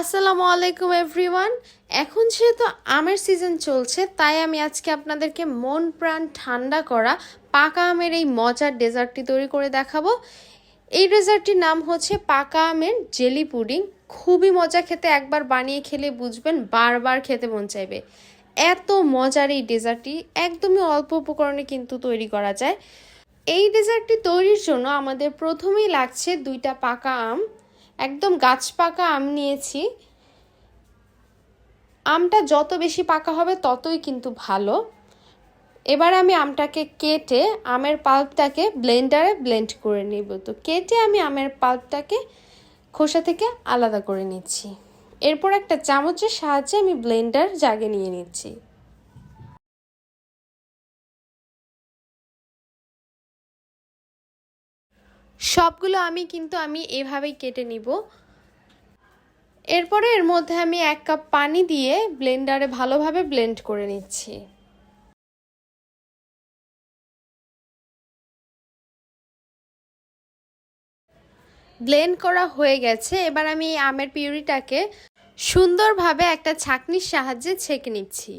আসসালামু আলাইকুম এভরিওয়ান এখন যেহেতু আমের সিজন চলছে, তাই আমি আজকে আপনাদেরকে মন প্রাণ ঠান্ডা করা পাকা আমের এই মজার ডেজার্টটি তৈরি করে দেখাবো। এই ডেজার্টটির নাম হচ্ছে পাকা আমের জেলি পুডিং খুবই মজা খেতে, একবার বানিয়ে খেলে বুঝবেন, বারবার খেতে মন চাইবে। এত মজার এই ডেজার্টটি একদমই অল্প উপকরণে কিন্তু তৈরি করা যায়। এই ডেজার্টটি তৈরির জন্য আমাদের প্রথমেই লাগছে দুইটা পাকা আম। একদম গাছ পাকা আম নিয়েছি। আমটা যত বেশি পাকা হবে ততই কিন্তু ভালো। এবার আমি আমটাকে কেটে আমের পাল্পটাকে ব্লেন্ডারে ব্লেন্ড করে নিব। তো কেটে আমি আমের পাল্পটাকে খোসা থেকে আলাদা করে নিচ্ছি। এরপর একটা চামচের সাহায্যে আমি ব্লেন্ডার জাগে নিয়ে নিচ্ছি। সবগুলো আমি কিন্তু আমি এভাবেই কেটে নিব। এরপরে এর মধ্যে আমি এক কাপ পানি দিয়ে ব্লেন্ডারে ভালোভাবে ব্লেন্ড করে নিচ্ছি। ব্লেন্ড করা হয়ে গেছে, এবার আমি আমের পিউরিটাকে সুন্দরভাবে একটা ছাকনির সাহায্যে ছেঁকে নিচ্ছি।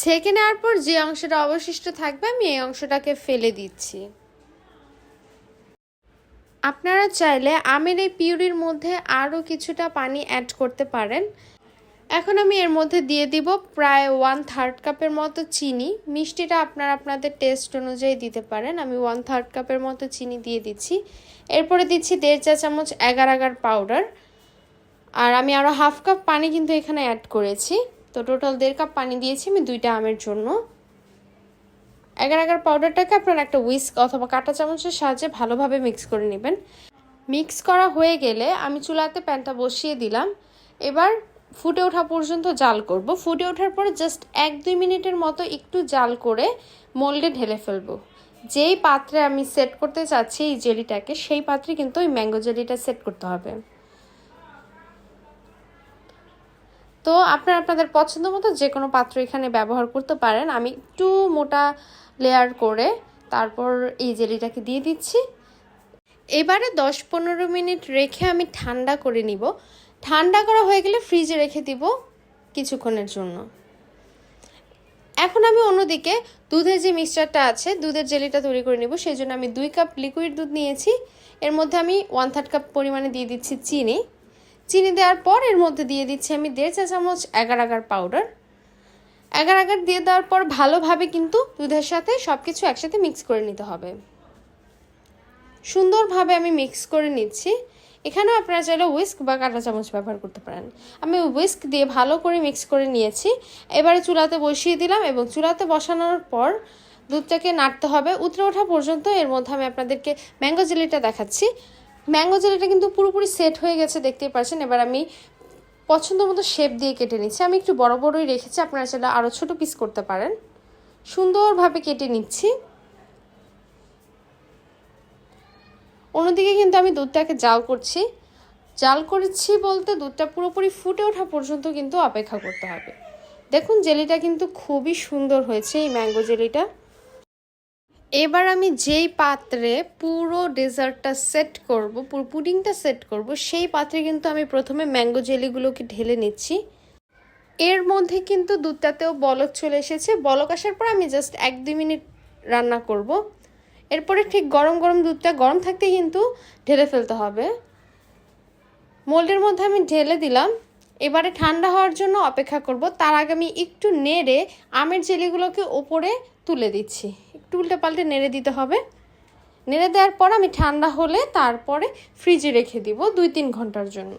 ছেঁকে নেওয়ার পর যে অংশটা অবশিষ্ট থাকবে, আমি এই অংশটাকে ফেলে দিচ্ছি। আপনারা চাইলে আমের এই পিউরির মধ্যে আরও কিছুটা পানি অ্যাড করতে পারেন। এখন আমি এর মধ্যে দিয়ে দিব প্রায় ওয়ান থার্ড কাপের মতো চিনি। মিষ্টিটা আপনারা আপনাদের টেস্ট অনুযায়ী দিতে পারেন। আমি ওয়ান থার্ড কাপের মতো চিনি দিয়ে দিচ্ছি। এরপরে দিচ্ছি দেড় চা চামচ এগার আগার পাউডার। আর আমি আরও হাফ কাপ পানি কিন্তু এখানে অ্যাড করেছি। তো টোটাল দেড় কাপ পানি দিয়েছি আমি দুইটা আমের জন্য। এগার এগার পাউডারটাকে আপনারা একটা উইস্ক অথবা কাঁটা চামচের সাহায্যে ভালোভাবে মিক্স করে নেবেন। মিক্স করা হয়ে গেলে আমি চুলাতে প্যানটা বসিয়ে দিলাম। এবার ফুটে ওঠা পর্যন্ত জাল করব। ফুটে ওঠার পরে জাস্ট এক দুই মিনিটের মতো একটু জাল করে মোল্ডে ঢেলে ফেলব। যেই পাত্রে আমি সেট করতে চাচ্ছি এই জেলিটাকে, সেই পাত্রে কিন্তু ওই ম্যাঙ্গো জেলিটা সেট করতে হবে। তো আপনারা আপনাদের পছন্দ মতো যে কোনো পাত্র এখানে ব্যবহার করতে পারেন। আমি একটু মোটা লেয়ার করে তারপর এই জেলিটাকে দিয়ে দিচ্ছি। এবারে দশ পনেরো মিনিট রেখে আমি ঠান্ডা করে নিব। ঠান্ডা করা হয়ে গেলে ফ্রিজে রেখে দিব কিছুক্ষণের জন্য। এখন আমি অন্যদিকে দুধের যে মিক্সচারটা আছে, দুধের জেলিটা তৈরি করে নিব। সেই জন্য আমি দুই কাপ লিকুইড দুধ নিয়েছি। এর মধ্যে আমি ওয়ান থার্ড কাপ পরিমাণে দিয়ে দিচ্ছি চিনি। চিনি দেওয়ার পর এর মধ্যে দিয়ে দিচ্ছি আমি দেড় চা চামচ এগার আগার পাউডার এগার আগার দিয়ে দেওয়ার পর ভালোভাবে কিন্তু দুধের সাথে সব কিছু একসাথে মিক্স করে নিতে হবে। সুন্দরভাবে আমি মিক্স করে নিচ্ছি। এখানেও আপনারা চাইলে উইস্ক বা কাঁটা চামচ ব্যবহার করতে পারেন। আমি উইস্ক দিয়ে ভালো করে মিক্স করে নিয়েছি। এবারে চুলাতে বসিয়ে দিলাম এবং চুলাতে বসানোর পর দুধটাকে নাড়তে হবে। উতরে ওঠা পর্যন্ত এর মধ্যে আমি আপনাদেরকে ম্যাঙ্গো জেলিটা দেখাচ্ছি। ম্যাঙ্গো জেলিটা কিন্তু পুরোপুরি সেট হয়ে গেছে, দেখতেই পাচ্ছেন। এবার আমি পছন্দ মতো শেপ দিয়ে কেটে নিচ্ছি। আমি একটু বড় বড়ই রেখেছি, আপনারা চাইলে আরও ছোটো পিস করতে পারেন। সুন্দরভাবে কেটে নিচ্ছি। অন্যদিকে কিন্তু আমি দুধটাকে জাল করছি। জাল করেছি বলতে দুধটা পুরোপুরি ফুটে ওঠা পর্যন্ত কিন্তু অপেক্ষা করতে হবে। দেখুন, জেলিটা কিন্তু খুবই সুন্দর হয়েছে, এই ম্যাঙ্গো জেলিটা। এবার আমি যেই পাত্রে পুরো ডেজার্টটা সেট করব, পুরো পুডিংটা সেট করব, সেই পাত্রে কিন্তু আমি প্রথমে ম্যাঙ্গো জেলিগুলোকে ঢেলে নিচ্ছি। এর মধ্যে কিন্তু দুধটাতেও বলক চলে এসেছে। বলক আসার পর আমি জাস্ট এক দুই মিনিট রান্না করব। এরপরে ঠিক গরম গরম দুধটা গরম থাকতে কিন্তু ঢেলে ফেলতে হবে। মোল্ডের মধ্যে আমি ঢেলে দিলাম। এবারে ঠান্ডা হওয়ার জন্য অপেক্ষা করব। তার আগে আমি একটু নেড়ে আমের জেলিগুলোকে ওপরে তুলে দিচ্ছি। একটু উল্টে পাল্টে নেড়ে দিতে হবে। নেড়ে দেওয়ার পর আমি ঠান্ডা হলে তারপরে ফ্রিজে রেখে দিব দুই তিন ঘণ্টার জন্য।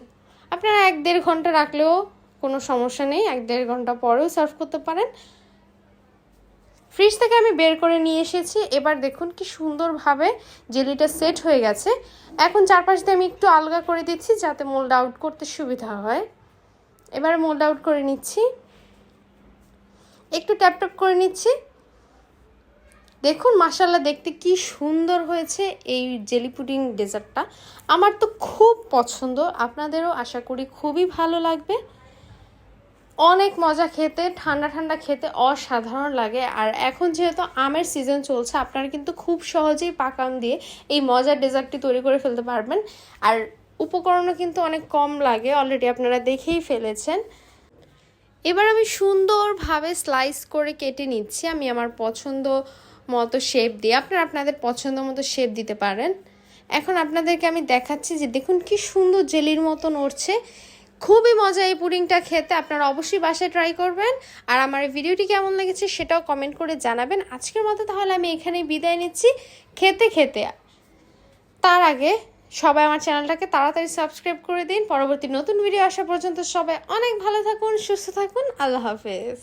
আপনারা এক দেড় ঘণ্টা রাখলেও কোনো সমস্যা নেই। এক দেড় ঘণ্টা পরেও সার্ভ করতে পারেন। ফ্রিজ থেকে আমি বের করে নিয়ে এসেছি। এবার দেখুন কি সুন্দরভাবে জেলিটা সেট হয়ে গেছে। এখন চারপাশ দিয়ে আমি একটু আলগা করে দিচ্ছি যাতে মোল্ড আউট করতে সুবিধা হয়। এবার মোল্ড আউট করে নিচ্ছি। একটু ট্যাপ ট্যাপ করে নিচ্ছি। দেখুন মাসাল্লাহ দেখতে কি সুন্দর হয়েছে এই জেলি পুডিং ডেজার্টটা আমার তো খুব পছন্দ, আপনাদেরও আশা করি খুবই ভালো লাগবে। অনেক মজা খেতে, ঠান্ডা ঠান্ডা খেতে অসাধারণ লাগে। আর এখন যেহেতু আমের সিজন চলছে, আপনারা কিন্তু খুব সহজেই পাকাম দিয়ে এই মজার ডেজার্টটি তৈরি করে ফেলতে পারবেন। আর উপকরণও কিন্তু অনেক কম লাগে অলরেডি আপনারা দেখেই ফেলেছেন। এবার আমি সুন্দরভাবে স্লাইস করে কেটে নিচ্ছি, আমি আমার পছন্দ মতো শেপ দিয়ে। আপনারা আপনাদের পছন্দ মতো শেপ দিতে পারেন। এখন আপনাদেরকে আমি দেখাচ্ছি যে দেখুন কি সুন্দর জেলির মতো নড়ছে খুবই মজা এই পুডিংটা খেতে, আপনারা অবশ্যই বাসায় ট্রাই করবেন। আর আমার এই ভিডিওটি কেমন লেগেছে সেটাও কমেন্ট করে জানাবেন। আজকের মতো তাহলে আমি এখানেই বিদায় নিচ্ছি। খেতে খেতে, তার আগে সবাই আমার চ্যানেলটাকে তাড়াতাড়ি সাবস্ক্রাইব করে দিন। পরবর্তী নতুন ভিডিও আসা পর্যন্ত সবাই অনেক ভালো থাকুন, সুস্থ থাকুন। আল্লাহ হাফেজ।